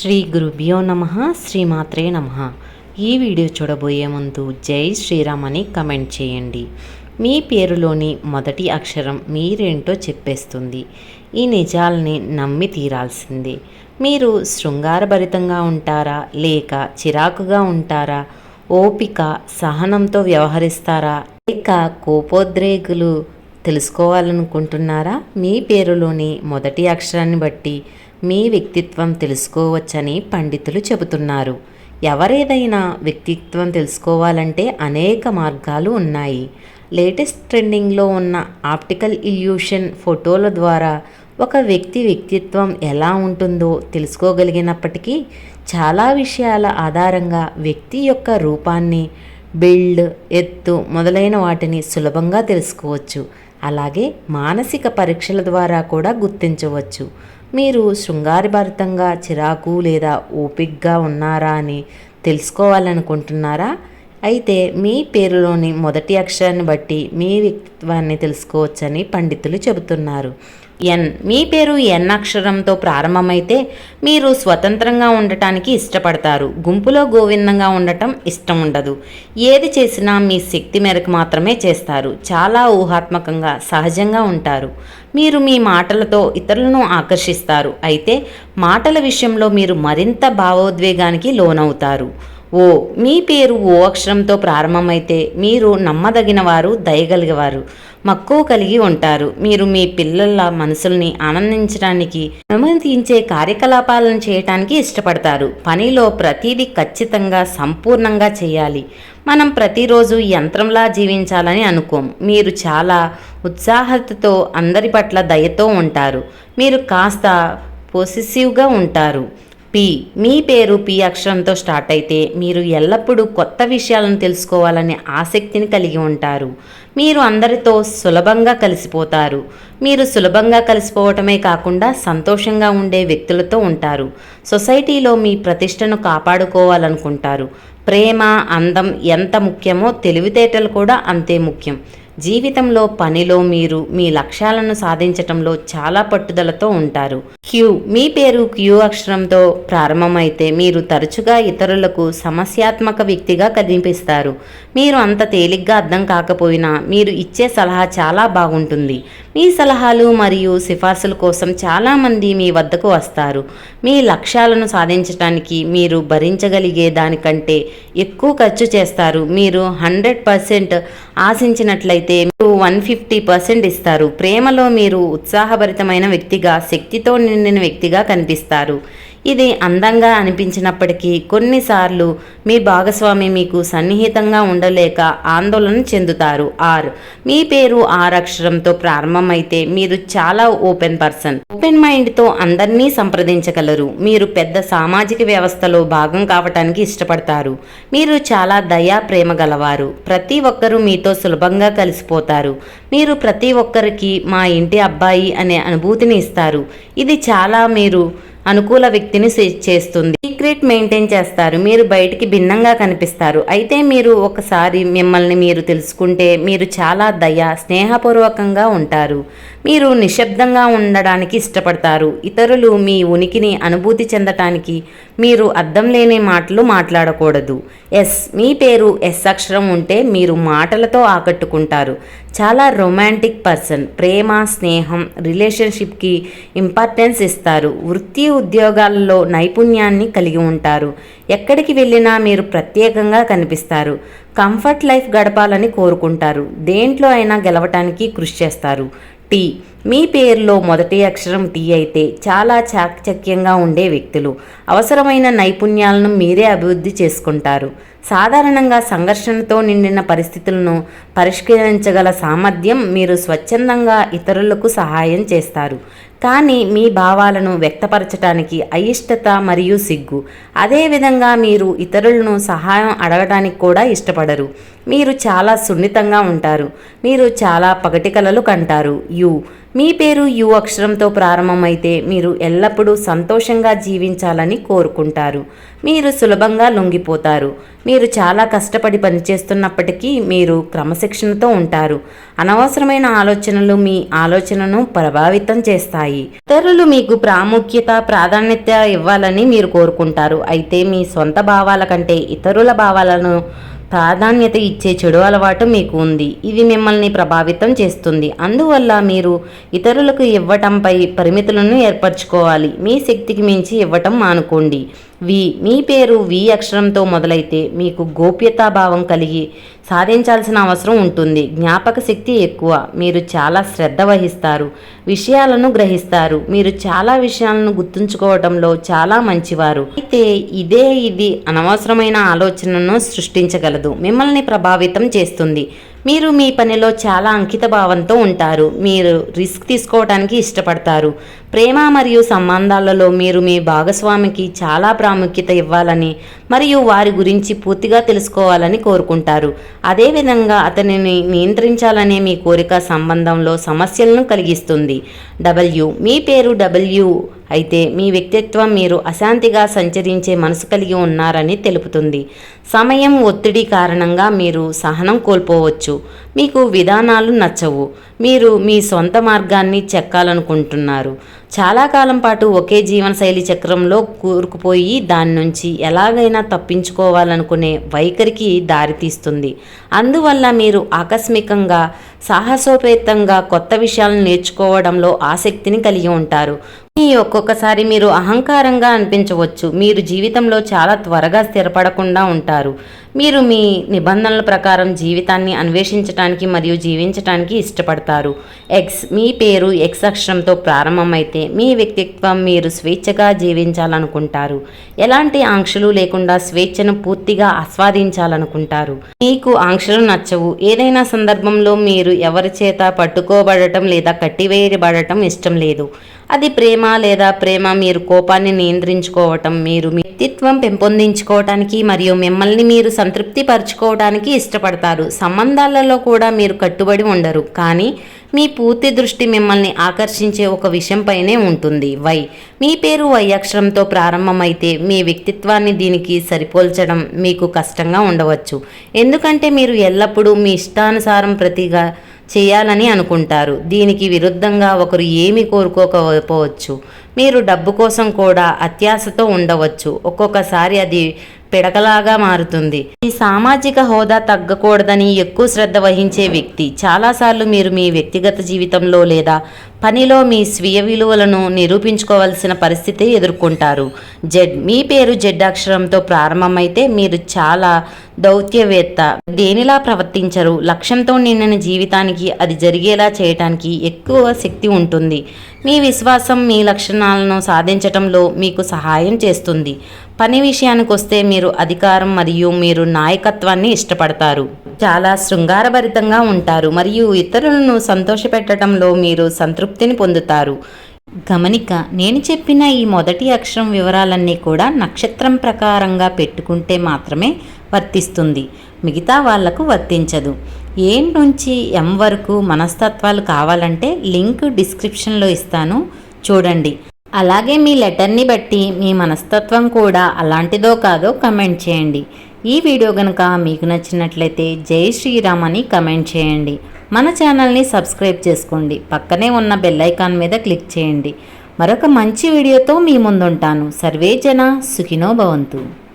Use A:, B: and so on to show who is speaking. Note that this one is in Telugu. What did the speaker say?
A: శ్రీ గురుభ్యో నమ శ్రీమాత్రే నమ. ఈ వీడియో చూడబోయే ముందు జై శ్రీరామ్ అని కమెంట్ చేయండి. మీ పేరులోని మొదటి అక్షరం మీరేంటో చెప్పేస్తుంది. ఈ నిజాల్ని నమ్మి తీరాల్సిందే. మీరు శృంగారభరితంగా ఉంటారా? లేక చిరాకుగా ఉంటారా? ఓపిక సహనంతో వ్యవహరిస్తారా? లేక కోపోద్రేకులు తెలుసుకోవాలనుకుంటున్నారా? మీ పేరులోని మొదటి అక్షరాన్ని బట్టి మీ వ్యక్తిత్వం తెలుసుకోవచ్చని పండితులు చెబుతున్నారు. ఎవరేదైనా వ్యక్తిత్వం తెలుసుకోవాలంటే అనేక మార్గాలు ఉన్నాయి. లేటెస్ట్ ట్రెండింగ్లో ఉన్న ఆప్టికల్ ఇల్యూషన్ ఫోటోల ద్వారా ఒక వ్యక్తి వ్యక్తిత్వం ఎలా ఉంటుందో తెలుసుకోగలిగినప్పటికీ చాలా విషయాల ఆధారంగా వ్యక్తి యొక్క రూపాన్ని బిల్డ్ ఎత్తు మొదలైన వాటిని సులభంగా తెలుసుకోవచ్చు. అలాగే మానసిక పరీక్షల ద్వారా కూడా గుర్తించవచ్చు. మీరు శృంగారభరితంగా చిరాకు లేదా ఓపిక్గా ఉన్నారా అని తెలుసుకోవాలనుకుంటున్నారా? అయితే మీ పేరులోని మొదటి అక్షరాన్ని బట్టి మీ వ్యక్తిత్వాన్ని తెలుసుకోవచ్చని పండితులు చెబుతున్నారు. ఎన్. మీ పేరు ఎన్ అక్షరంతో ప్రారంభమైతే మీరు స్వతంత్రంగా ఉండటానికి ఇష్టపడతారు. గుంపులో గోవిందంగా ఉండటం ఇష్టం ఉండదు ఏది చేసినా మీ శక్తి మేరకు మాత్రమే చేస్తారు. చాలా ఊహాత్మకంగా సహజంగా ఉంటారు. మీరు మీ మాటలతో ఇతరులను ఆకర్షిస్తారు. అయితే మాటల విషయంలో మీరు మరింత భావోద్వేగానికి లోనవుతారు. ఓ మీ పేరు ఓ అక్షరంతో ప్రారంభమైతే మీరు నమ్మదగిన వారు దయగలిగేవారు మక్కువ కలిగి ఉంటారు. మీరు మీ పిల్లల మనసుల్ని ఆనందించడానికి అనుమతించే కార్యకలాపాలను చేయటానికి ఇష్టపడతారు. పనిలో ప్రతిదీ ఖచ్చితంగా సంపూర్ణంగా చేయాలి. మనం ప్రతిరోజు యంత్రంలా జీవించాలని అనుకోం. మీరు చాలా ఉత్సాహతతో అందరి పట్ల దయతో ఉంటారు. మీరు కాస్త పొసిసివ్గా ఉంటారు. పి. మీ పేరు పి అక్షరంతో స్టార్ట్ అయితే మీరు ఎల్లప్పుడూ కొత్త విషయాలను తెలుసుకోవాలనే ఆసక్తిని కలిగి ఉంటారు. మీరు అందరితో సులభంగా కలిసిపోతారు. మీరు సులభంగా కలిసిపోవటమే కాకుండా సంతోషంగా ఉండే వ్యక్తులతో ఉంటారు. సొసైటీలో మీ ప్రతిష్టను కాపాడుకోవాలనుకుంటారు. ప్రేమ అందం ఎంత ముఖ్యమో తెలివితేటలు కూడా అంతే ముఖ్యం. జీవితంలో పనిలో మీరు మీ లక్ష్యాలను సాధించటంలో చాలా పట్టుదలతో ఉంటారు. క్యూ. మీ పేరు క్యూ అక్షరంతో ప్రారంభమైతే మీరు తరచుగా ఇతరులకు సమస్యాత్మక వ్యక్తిగా కనిపిస్తారు. మీరు అంత తేలిగ్గా అర్థం కాకపోయినా మీరు ఇచ్చే సలహా చాలా బాగుంటుంది. మీ సలహాలు మరియు సిఫార్సుల కోసం చాలామంది మీ వద్దకు వస్తారు. మీ లక్ష్యాలను సాధించడానికి మీరు భరించగలిగే దానికంటే ఎక్కువ ఖర్చు చేస్తారు. మీరు హండ్రెడ్ పర్సెంట్ ఆశించినట్లయితే మీరు వన్ ఫిఫ్టీ పర్సెంట్ ఇస్తారు. ప్రేమలో మీరు ఉత్సాహభరితమైన వ్యక్తిగా శక్తితో నిండిన వ్యక్తిగా కనిపిస్తారు. ఇది అందంగా అనిపించినప్పటికీ కొన్నిసార్లు మీ భాగస్వామి మీకు సన్నిహితంగా ఉండలేక ఆందోళన చెందుతారు. ఆర్. మీ పేరు ఆర్ అక్షరంతో ప్రారంభమైతే మీరు చాలా ఓపెన్ పర్సన్. ఓపెన్ మైండ్తో అందరినీ సంప్రదించగలరు. మీరు పెద్ద సామాజిక వ్యవస్థలో భాగం కావటానికి ఇష్టపడతారు. మీరు చాలా దయా ప్రేమ గలవారు. ప్రతి ఒక్కరూ మీతో సులభంగా కలిసిపోతారు. మీరు ప్రతి ఒక్కరికి మా ఇంటి అబ్బాయి అనే అనుభూతిని ఇస్తారు. ఇది చాలా మీరు అనుకూల వ్యక్తిని చేస్తుంది. సీక్రెట్ మెయింటైన్ చేస్తారు. మీరు బయటికి భిన్నంగా కనిపిస్తారు. అయితే మీరు ఒకసారి మిమ్మల్ని మీరు తెలుసుకుంటే మీరు చాలా దయ స్నేహపూర్వకంగా ఉంటారు. మీరు నిశ్శబ్దంగా ఉండడానికి ఇష్టపడతారు. ఇతరులు మీ ఉనికిని అనుభూతి చెందటానికి మీరు అర్థం లేని మాటలు మాట్లాడకూడదు. ఎస్ మీ పేరు ఎస్ అక్షరం ఉంటే మీరు మాటలతో ఆకట్టుకుంటారు. చాలా రొమాంటిక్ పర్సన్ ప్రేమ స్నేహం రిలేషన్షిప్కి ఇంపార్టెన్స్ ఇస్తారు. వృత్తి ఉద్యోగాల్లో నైపుణ్యాన్ని కలిగి ఉంటారు. ఎక్కడికి వెళ్ళినా మీరు ప్రత్యేకంగా కనిపిస్తారు. కంఫర్ట్ లైఫ్ గడపాలని కోరుకుంటారు. దేంట్లో అయినా గెలవటానికి కృషి చేస్తారు. టీ మీ పేరులో మొదటి అక్షరం టీ అయితే చాలా చాకచక్యంగా ఉండే వ్యక్తులు. అవసరమైన నైపుణ్యాలను మీరే అభివృద్ధి చేసుకుంటారు. సాధారణంగా సంఘర్షణతో నిండిన పరిస్థితులను పరిష్కరించగల సామర్థ్యం మీరు స్వచ్ఛందంగా ఇతరులకు సహాయం చేస్తారు. కానీ మీ భావాలను వ్యక్తపరచడానికి అయిష్టత మరియు సిగ్గు. అదేవిధంగా మీరు ఇతరులను సహాయం అడగడానికి కూడా ఇష్టపడరు. మీరు చాలా సున్నితంగా ఉంటారు. మీరు చాలా పగటికలలు కంటారు. యు మీ పేరు యు అక్షరంతో ప్రారంభమైతే మీరు ఎల్లప్పుడూ సంతోషంగా జీవించాలని కోరుకుంటారు. మీరు సులభంగా లొంగిపోతారు. మీరు చాలా కష్టపడి పనిచేస్తున్నప్పటికీ మీరు క్రమశిక్షణతో ఉంటారు. అనవసరమైన ఆలోచనలు మీ ఆలోచనను ప్రభావితం చేస్తాయి. ఇతరులు మీకు ప్రాముఖ్యత ప్రాధాన్యత ఇవ్వాలని మీరు కోరుకుంటారు. అయితే మీ సొంత భావాల కంటే ఇతరుల భావాలను ప్రాధాన్యత ఇచ్చే చెడు అలవాటు మీకు ఉంది. ఇది మిమ్మల్ని ప్రభావితం చేస్తుంది. అందువల్ల మీరు ఇతరులకు ఇవ్వటంపై పరిమితులను ఏర్పరచుకోవాలి. మీ శక్తికి మించి ఇవ్వటం మానుకోండి. వి మీ పేరు వి అక్షరంతో మొదలైతే మీకు గోప్యతాభావం కలిగి సాధించాల్సిన అవసరం ఉంటుంది. జ్ఞాపక శక్తి ఎక్కువ. మీరు చాలా శ్రద్ధ వహిస్తారు. విషయాలను గ్రహిస్తారు. మీరు చాలా విషయాలను గుర్తుంచుకోవడంలో చాలా మంచివారు. అయితే ఇదే ఇది అనవసరమైన ఆలోచనను సృష్టించగలదు. మిమ్మల్ని ప్రభావితం చేస్తుంది. మీరు మీ పనిలో చాలా అంకిత భావంతో ఉంటారు. మీరు రిస్క్ తీసుకోవడానికి ఇష్టపడతారు. ప్రేమ మరియు సంబంధాలలో మీరు మీ భాగస్వామికి చాలా ప్రాముఖ్యత ఇవ్వాలని మరియు వారి గురించి పూర్తిగా తెలుసుకోవాలని కోరుకుంటారు. అదేవిధంగా అతనిని నియంత్రించాలనే మీ కోరిక సంబంధంలో సమస్యలను కలిగిస్తుంది. డబ్ల్యూ. మీ పేరు డబ్ల్యూ. అయితే మీ వ్యక్తిత్వం మీరు అశాంతిగా సంచరించే మనసు కలిగి ఉన్నారని తెలుపుతుంది. సమయం ఒత్తిడి కారణంగా మీరు సహనం కోల్పోవచ్చు. మీకు విధానాలు నచ్చవు. మీరు మీ సొంత మార్గాన్ని చెక్కాలనుకుంటున్నారు. చాలా కాలం పాటు ఒకే జీవనశైలి చక్రంలో కూరుకుపోయి దాని నుంచి ఎలాగైనా తప్పించుకోవాలనుకునే వైఖరికి దారితీస్తుంది అందువల్ల మీరు ఆకస్మికంగా సాహసోపేతంగా కొత్త విషయాలను నేర్చుకోవడంలో ఆసక్తిని కలిగి ఉంటారు. ఒక్కొక్కసారి మీరు అహంకారంగా అనిపించవచ్చు. మీరు జీవితంలో చాలా త్వరగా స్థిరపడకుండా ఉంటారు. మీరు మీ నిబంధనల ప్రకారం జీవితాన్ని అన్వేషించడానికి మరియు జీవించడానికి ఇష్టపడతారు. ఎక్స్ మీ పేరు ఎక్స్ అక్షరంతో ప్రారంభమైతే మీ వ్యక్తిత్వం మీరు స్వేచ్ఛగా జీవించాలనుకుంటారు. ఎలాంటి ఆంక్షలు లేకుండా స్వేచ్ఛను పూర్తిగా ఆస్వాదించాలనుకుంటారు. మీకు ఆంక్షలు నచ్చవు. ఏదైనా సందర్భంలో మీరు ఎవరి చేత పట్టుకోబడటం లేదా కట్టివేయబడటం ఇష్టం లేదు. అది ప్రేమ లేదా ప్రేమ మీరు కోపాన్ని నియంత్రించుకోవటం మీరు మీ వ్యక్తిత్వం పెంపొందించుకోవటానికి మరియు మిమ్మల్ని మీరు సంతృప్తి పరచుకోవడానికి ఇష్టపడతారు. సంబంధాలలో కూడా మీరు కట్టుబడి ఉండరు. కానీ మీ పూర్తి దృష్టి మిమ్మల్ని ఆకర్షించే ఒక విషయంపైనే ఉంటుంది. వై? మీ పేరు వై అక్షరంతో ప్రారంభమైతే మీ వ్యక్తిత్వాన్ని దీనికి సరిపోల్చడం మీకు కష్టంగా ఉండవచ్చు. ఎందుకంటే మీరు ఎల్లప్పుడూ మీ ఇష్టానుసారం ప్రతిగా చేయాలని అనుకుంటారు. దీనికి విరుద్ధంగా ఒకరు ఏమి కోరుకోకపోవచ్చు. మీరు డబ్బు కోసం కూడా అత్యాశతో ఉండవచ్చు. ఒక్కొక్కసారి అది పిడకలాగా మారుతుంది. ఈ సామాజిక హోదా తగ్గకూడదని ఎక్కువ శ్రద్ధ వహించే వ్యక్తి చాలాసార్లు మీరు మీ వ్యక్తిగత జీవితంలో లేదా పనిలో మీ స్వీయ విలువలను నిరూపించుకోవాల్సిన పరిస్థితి ఎదుర్కొంటారు. జెడ్ మీ పేరు జెడ్ అక్షరంతో ప్రారంభమైతే మీరు చాలా దౌత్యవేత్త. దేనిలా ప్రవర్తించరు? లక్ష్యంతో నిండిన జీవితానికి అది జరిగేలా చేయటానికి ఎక్కువ శక్తి ఉంటుంది. మీ విశ్వాసం మీ లక్షణాలను సాధించటంలో మీకు సహాయం చేస్తుంది. పని విషయానికి వస్తే మీరు అధికారం మరియు మీరు నాయకత్వాన్ని ఇష్టపడతారు. చాలా శృంగారభరితంగా ఉంటారు మరియు ఇతరులను సంతోషపెట్టడంలో మీరు సంతృప్తిని పొందుతారు. గమనిక నేను చెప్పిన ఈ మొదటి అక్షరం వివరాలన్నీ కూడా నక్షత్రం ప్రకారంగా పెట్టుకుంటే మాత్రమే వర్తిస్తుంది. మిగతా వాళ్ళకు వర్తించదు. ఏ నుంచి ఎం వరకు మనస్తత్వాలు కావాలంటే లింక్ డిస్క్రిప్షన్లో ఇస్తాను. చూడండి. అలాగే మీ లెటర్ని బట్టి మీ మనస్తత్వం కూడా అలాంటిదో కాదో కమెంట్ చేయండి. ఈ వీడియో కనుక మీకు నచ్చినట్లయితే జై శ్రీరామ్ అని కమెంట్ చేయండి. మన ఛానల్ని సబ్స్క్రైబ్ చేసుకోండి. పక్కనే ఉన్న బెల్ ఐకాన్ మీద క్లిక్ చేయండి. మరొక మంచి వీడియోతో మీ ముందుంటాను. సర్వే జన సుఖినో భవంతు.